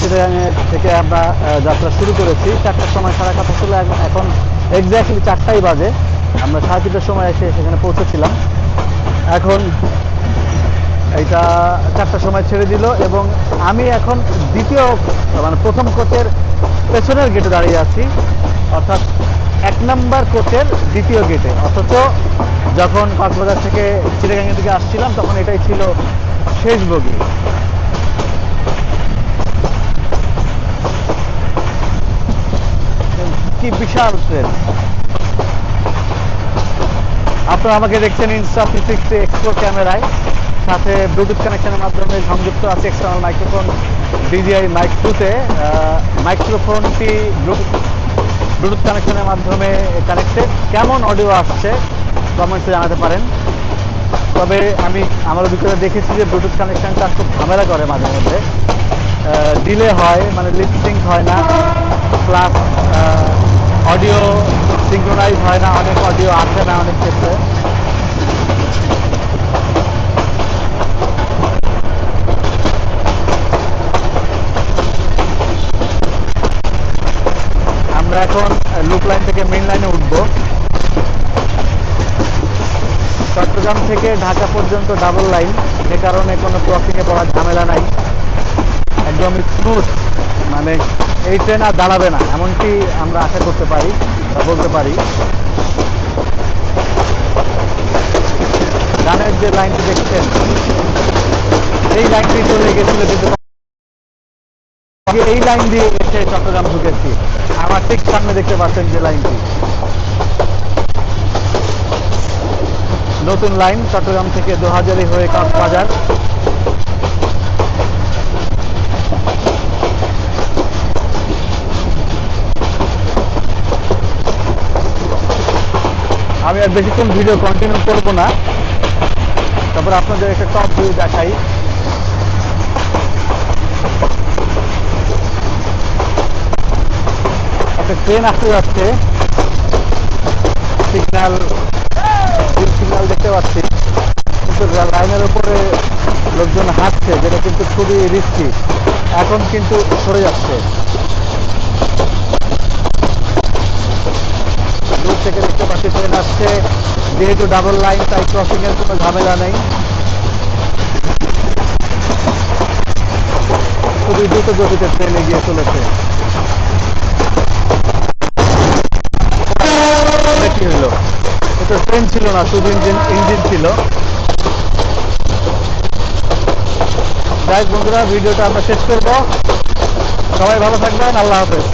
চিটাগাঙে থেকে আমরা যাত্রা শুরু করেছি। চারটার সময় সাড়ে কথা ছিল এখন- এক্স্যাক্টলি চারটাই বাজে। আমরা সাড়ে তিনটার সময় এসে সেখানে পৌঁছেছিলাম। এখন এইটা চারটার সময় ছেড়ে দিল এবং আমি এখন দ্বিতীয় মানে প্রথম কোচের পেছনের গেটে দাঁড়িয়ে আছি। অর্থাৎ এক নাম্বার কোচের দ্বিতীয় গেটে অথচ যখন কক্সবাজার থেকে চিটাগাঙ্গের দিকে আসছিলাম, তখন এটাই ছিল শেষ বগি। কি বিশাল ট্রেন আপনারা আমাকে দেখছেন ইনস্টা থ্রি সিক্সটি এক্সপ্রো ক্যামেরায় সাথে ব্লুটুথ কানেকশনের মাধ্যমে সংযুক্ত আছে এক্সটার্নাল মাইক্রোফোন ডিজিআই মাইক টুতে মাইক্রোফোনটি ব্লুটুথ ব্লুটুথ কানেকশনের মাধ্যমে কানেক্টেড কেমন অডিও আসছে কমেন্টসে জানাতে পারেন। তবে আমি আমার অভিজ্ঞতা দেখেছি যে ব্লুটুথ কানেকশনটা খুব ঝামেলা করে মাঝে মধ্যে। ডিলে হয় মানে লিপসিং হয় না। প্লাস অডিও সিঙ্ক্রোনাইজ হয় না, অনেক অডিও আসে না অনেক ক্ষেত্রে। আমরা এখন লুপ লাইন থেকে মেইন লাইনে উঠবো। চট্টগ্রাম থেকে ঢাকা পর্যন্ত ডাবল লাইন যে কারণে কোনো ক্রসিংয়ে পড়ার ঝামেলা নাই। একদম স্মুথ মানে এই ট্রেন আর দাঁড়াবে না, এমনকি আমরা আশা করতে পারি বা বলতে পারি। ডানের যে লাইনটি দেখছেন, এই লাইনটি চলে গেছিল এই লাইন দিয়ে এসে চট্টগ্রাম ঢুকেছি। আমার ঠিক সামনে দেখতে পাচ্ছেন যে লাইনটি। নতুন লাইন চট্টগ্রাম থেকে দোহাজারি হয়ে কক্সবাজার আমি আর বেশিক্ষণ ভিডিও কন্টিনিউ করব না। তারপর আপনাদের একটা টপ ভিউ দেখাই। একটা ট্রেন আসতে যাচ্ছে। সিগন্যাল সিগন্যাল দেখতে পাচ্ছি। কিন্তু লাইনের উপরে লোকজন হাঁটছে, যেটা কিন্তু খুবই রিস্কি এখন কিন্তু সরে যাচ্ছে। দূর থেকে দেখতে পাচ্ছি, ট্রেন আসছে। যেহেতু ডাবল লাইন তাই ক্রসিং এর কোনো ঝামেলা নেই। খুবই দ্রুত গতিতে ট্রেন এগিয়ে চলেছে। কি হলো? এটা ট্রেন ছিল না, শুধু ইঞ্জিন ইঞ্জিন ছিল। যাই বন্ধুরা, ভিডিওটা আমরা শেষ করব। সবাই ভালো থাকবেন, আল্লাহ হাফেজ।